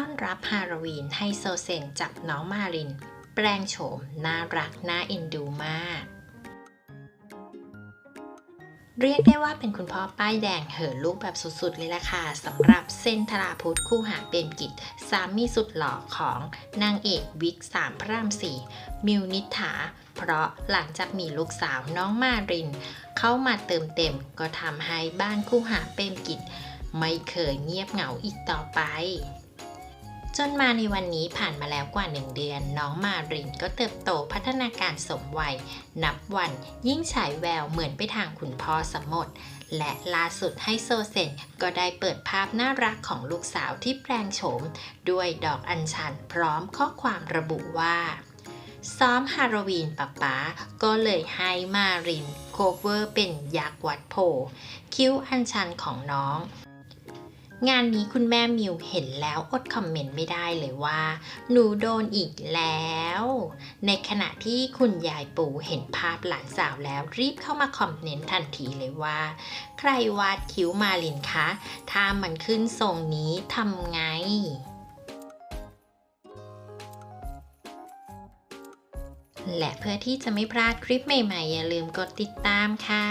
ต้อนรับฮาโลวีนให้โซเซนจับน้องมาริน แปลงโฉม น่ารัก น่าเอ็นดูมาก เรียกได้ว่าเป็นคุณพ่อป้ายแดงเหินลูกแบบสุดๆ เลยล่ะค่ะสำหรับเซนธราพุทธคู่หาเปรมกิจ สามีสุดหล่อของนางเอกวิกสามพระรามสี่มิวนิษฐา เพราะหลังจากมีลูกสาวน้องมาริน เข้ามาเติมเต็มก็ทำให้บ้านคู่หาเปรมกิจไม่เคยเงียบเหงาอีกต่อไป จนมาในวันนี้ผ่านมาแล้วกว่าหนึ่งเดือน น้องมารินก็เติบโตพัฒนาการสมวัย นับวันยิ่งฉายแววเหมือนไปทางคุณพ่อสมหมด และล่าสุดให้โซเซนก็ได้เปิดภาพน่ารักของลูกสาวที่แปลงโฉม ด้วยดอกอัญชันพร้อมข้อความระบุว่า ซ้อมฮาโลวีนป๊าป๊าก็เลยให้มารินโคเวอร์เป็นยักษ์วัดโพคิ้วอัญชันของน้อง งานนี้คุณแม่มิวเห็นแล้วอดคอมเมนต์ไม่ได้เลยว่า หนูโดนอีกแล้ว ในขณะที่คุณยายปู่เห็นภาพหลานสาวแล้วรีบเข้ามาคอมเมนต์ทันทีเลยว่า ใครวาดคิ้วมาลินคะ ถ้ามันขึ้นทรงนี้ทำไงและเพื่อที่จะไม่พลาดคลิปใหม่ๆ อย่าลืมกดติดตามค่ะ